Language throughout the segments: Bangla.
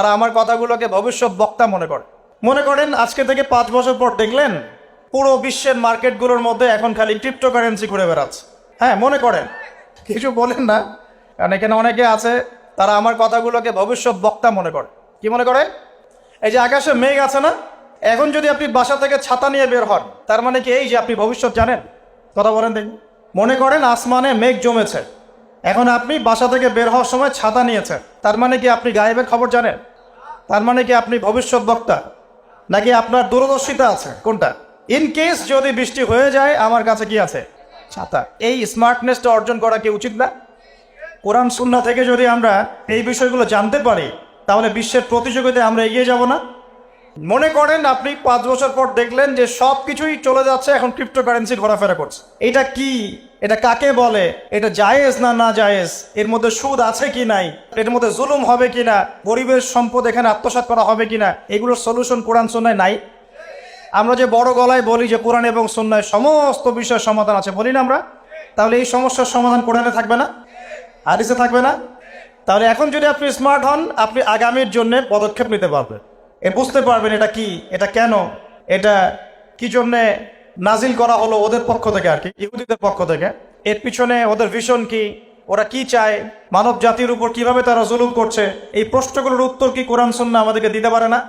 তারা আমার কথাগুলোকে ভবিষ্যৎ বক্তা মনে করে। মনে করেন, আজকে থেকে পাঁচ বছর পর দেখলেন, পুরো বিশ্বের মার্কেটগুলোর মধ্যে এখন খালি ক্রিপ্টোকারেন্সি ঘুরে বেড়াচ্ছে। হ্যাঁ মনে করেন। কিছু বলেন না। কারণ এখানে অনেকে আছে, তারা আমার কথাগুলোকে ভবিষ্যৎ বক্তা মনে করে। কি মনে করে? এই যে আকাশে মেঘ আছে না? এখন যদি আপনি বাসা থেকে ছাতা নিয়ে বের হন, তার মানে কি এই যে আপনি ভবিষ্যৎ জানেন? কথা বলেন দেখুন মনে করেন, আসমানে মেঘ জমেছে। এখন আপনি বাসা থেকে বের হওয়ার সময় ছাতা নিয়েছেন। তার মানে কি আপনি গায়েবের খবর জানেন? তার মানে কি আপনি ভবিষ্যৎ বক্তা? নাকি আপনার দূরদর্শিতা আছে? কোনটা? ইন কেস যদি বৃষ্টি হয়ে যায়, আমার কাছে কি আছে? ছাতা। এই স্মার্টনেসটা অর্জন করা কি উচিত না? কোরআন সুন্না থেকে যদি আমরা এই বিষয়গুলো জানতে পারি, তাহলে বিশ্বের প্রতিযোগিতায় আমরা এগিয়ে যাব না? মনে করেন আপনি পাঁচ বছর পর দেখলেন যে সব কিছুই চলে যাচ্ছে, এখন ক্রিপ্টোকারেন্সি ঘোরাফেরা করছে। এটা কি এটা কাকে বলে? এটা জায়েজ না না জায়েজ? এর মধ্যে সুদ আছে কি নাই? এর মধ্যে জুলুম হবে কি না? পরিবেশ সম্পদ এখানে আত্মসাৎ করা হবে কি না? এগুলোর সলিউশন কোরআন সুন্নায় নাই। আমরা যে বড় গলায় বলি যে কোরআন এবং সন্ন্যায় সমস্ত বিষয়ের সমাধান আছে, বলি না আমরা? তাহলে এই সমস্যার সমাধান কোরআনে থাকবে না? হাদিসে থাকবে না? তাহলে এখন যদি আপনি স্মার্ট হন, আপনি আগামীর জন্য পদক্ষেপ নিতে পারবেন। এ বুঝতে পারবেন এটা কি? এটা কেন? এটা কি জন্যে নাজিল করা হলো ওদের পক্ষ থেকে আর কি, ইহুদিদের পক্ষ থেকে। এর পিছনে ওদের ভিশন কি, ওরা কি চায়, মানব জাতির উপর কীভাবে তারা জুলুম করছে, এই প্রশ্নগুলোর উত্তর কি কোরআন সন্না আমাদেরকে দিতে পারে না?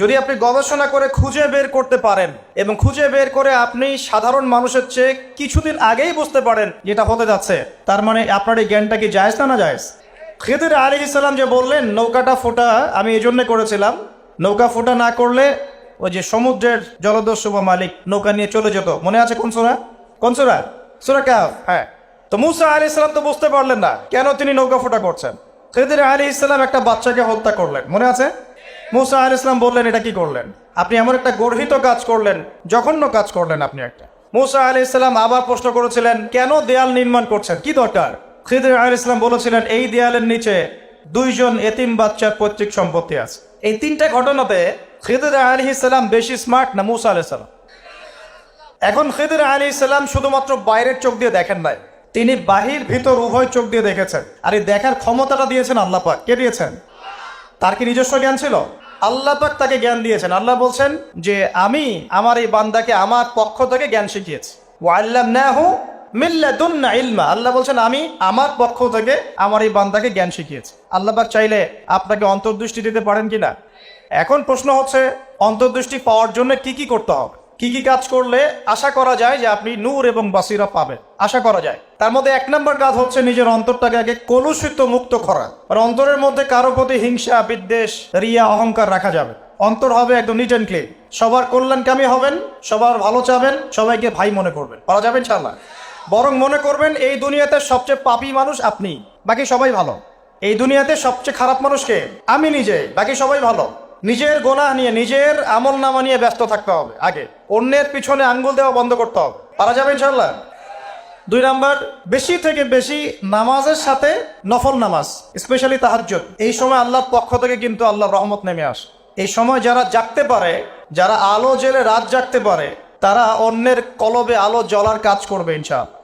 যদি আপনি গবেষণা করে খুঁজে বের করতে পারেন এবং খুঁজে বের করে আপনি সাধারণ মানুষের চেয়ে কিছুদিন আগেই বুঝতে পারেন যেটা হতে যাচ্ছে, তার মানে আপনার এই জ্ঞানটা কি জায়েজ না না জায়েজ? খেদের আলী ইসলাম যে বললেন, নৌকাটা ফোটা আমি এই জন্যে করেছিলাম, নৌকা ফোটা না করলে ওই যে সমুদ্রের জলদস্যু বা মালিক নৌকা নিয়ে চলে যেত। মনে আছে কোন সোরা? কোন সোরা? সোরা কাফ হ্যাঁ। তো মুসা আলী ইসলাম তো বুঝতে পারলেন না কেন তিনি নৌকা ফোটা করছেন। খেদের আলী ইসলাম একটা বাচ্চাকে হত্যা করলেন। মনে আছে? মুসা আল ইসলাম বললেন এটা কি করলেন? আপনি এমন একটা গর্হিত কাজ করলেন জঘন্য কাজ করলেন আপনি একটা। মুসা আলি ইসলাম আবার প্রশ্ন করেছিলেন কেন দেয়াল নির্মাণ করছেন? কি দরকার? খিদির আল ইসলাম বলেছিলেন এই দেয়ালের নিচে দুইজন এতিম বাচ্চার পৈতৃক সম্পত্তি আছে। এই তিনটা ঘটনাতে খিদির আলী ইসলাম বেশি স্মার্ট না মুসা আলি ইসলাম এখন খিদির আলী ইসলাম শুধুমাত্র বাইরের চোখ দিয়ে দেখেন নাই। তিনি বাহির, ভিতর, উভয় চোখ দিয়ে দেখেছেন। আর এই দেখার ক্ষমতাটা দিয়েছেন আল্লাহ পাক। কে দিয়েছেন? তার কি নিজস্ব জ্ঞান ছিল? আল্লাহ পাক তাকে জ্ঞান দিয়েছেন। আল্লাহ বলছেন যে, আমি আমার এই বান্দাকে আমার পক্ষ থেকে জ্ঞান শিখিয়েছি। ওয়াল্লাম নাহু মিল্লাদুন্না ইলমা। আল্লাহ বলছেন, আমি আমার পক্ষ থেকে আমার এই বান্দাকে জ্ঞান শিখিয়েছি। আল্লাহ পাক চাইলে আপনাকে অন্তর্দৃষ্টি দিতে পারেন কিনা? এখন প্রশ্ন হচ্ছে, অন্তর্দৃষ্টি পাওয়ার জন্য কি কি করতে হবে? কি কি কাজ করলে আশা করা যায় যে আপনি নূর এবং বাসিরা পাবেন? আশা করা যায়। তার মধ্যে এক নম্বর কাজ হচ্ছে নিজের অন্তরটাকে আগে কলুষিত মুক্ত করা। আর অন্তরের মধ্যে কারও প্রতি হিংসা, বিদ্বেষ, রিয়া, অহংকার রাখা যাবে অন্তর হবে একদম নিট অ্যান্ড ক্লিন সবার কল্যাণকামী হবেন, সবার ভালো চাবেন, সবাইকে ভাই মনে করবেন। পারা যাবেন ইনশাল্লাহ বরং মনে করবেন, এই দুনিয়াতে সবচেয়ে পাপী মানুষ আপনি। বাকি সবাই ভালো। এই দুনিয়াতে সবচেয়ে খারাপ মানুষকে আমি নিজে। বাকি সবাই ভালো। নিজের গোনা নিয়ে, নিজের আমল নামা নিয়ে ব্যস্ত থাকতে হবে আগে। অন্যের পিছনে আঙ্গুল দেওয়া বন্ধ করতে হবে। পারা যাবে ইনশাল্লাহ দুই নাম্বার, বেশি থেকে বেশি নামাজের সাথে নফল নামাজ স্পেশালি তাহাজ্জুদ। এই সময় আল্লাহর পক্ষ থেকে কিন্তু আল্লাহর রহমত নেমে আসে। এই সময় যারা জাগতে পারে, যারা আলো জেলে রাত জাগতে পারে, তারা অন্যের কলবে আলো জ্বলার কাজ করবে ইনশাআল্লাহ।